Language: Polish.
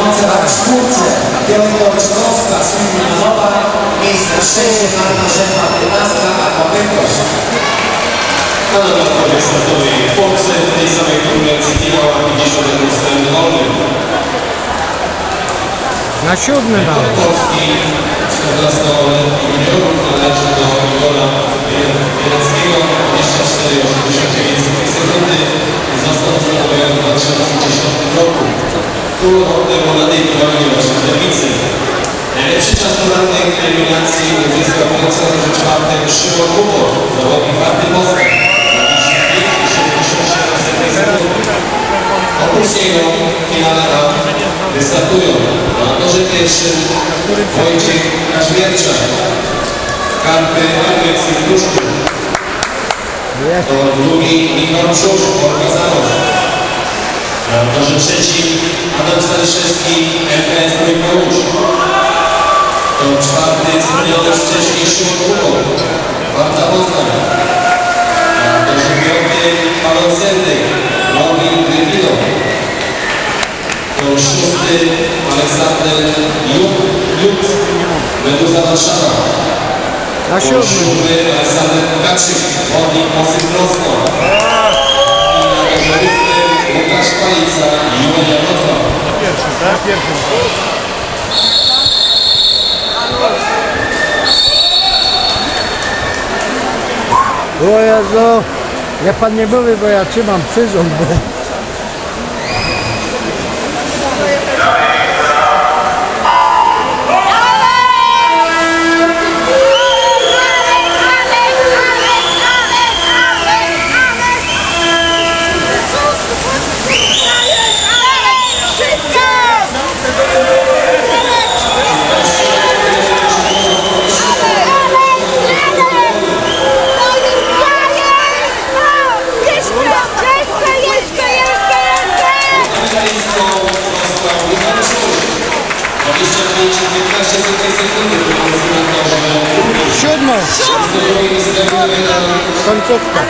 mocować w czwórce. Piotr Czkowska, Słynna Nowa, miejsce trzecie, Marta Rzepa, 15, Aqua Pękosz. Na dodatkowej startowej Polsce w tej samej konkurencji finał 50 sceny wolnym. Na siódmy dał. Polski 14-letni Pół roku temu na tej kolonie właśnie w Lewicy. Najlepszy czas do rannej eliminacji uzyskał klasyfikatorze czwartym Szymon Kubor, zawodnik Warty Poznań. Oprócz niego w finale A wystartują na torze pierwszym Wojciech Kaszmierczak, Karpy Gruszku, Jest. to drugi Michał Krzusz, Polka Zamość. Na torze trzecim MKS Trójka Łódź. To czwarty wspomniany wcześniej Szymon Kubor, Warta Poznań. Na torze piątym Paweł Sendek, Mobil Wyrwilo. To szósty Aleksander Juk, Juk, Meduza Warszawa. Na To siódmy. Aleksander Kaczyk, Wodnik Mosyp Prosto. O Jezu. Ja pan nie mówi, bo ja trzymam przyrząd. Bo... Еще одна концовка.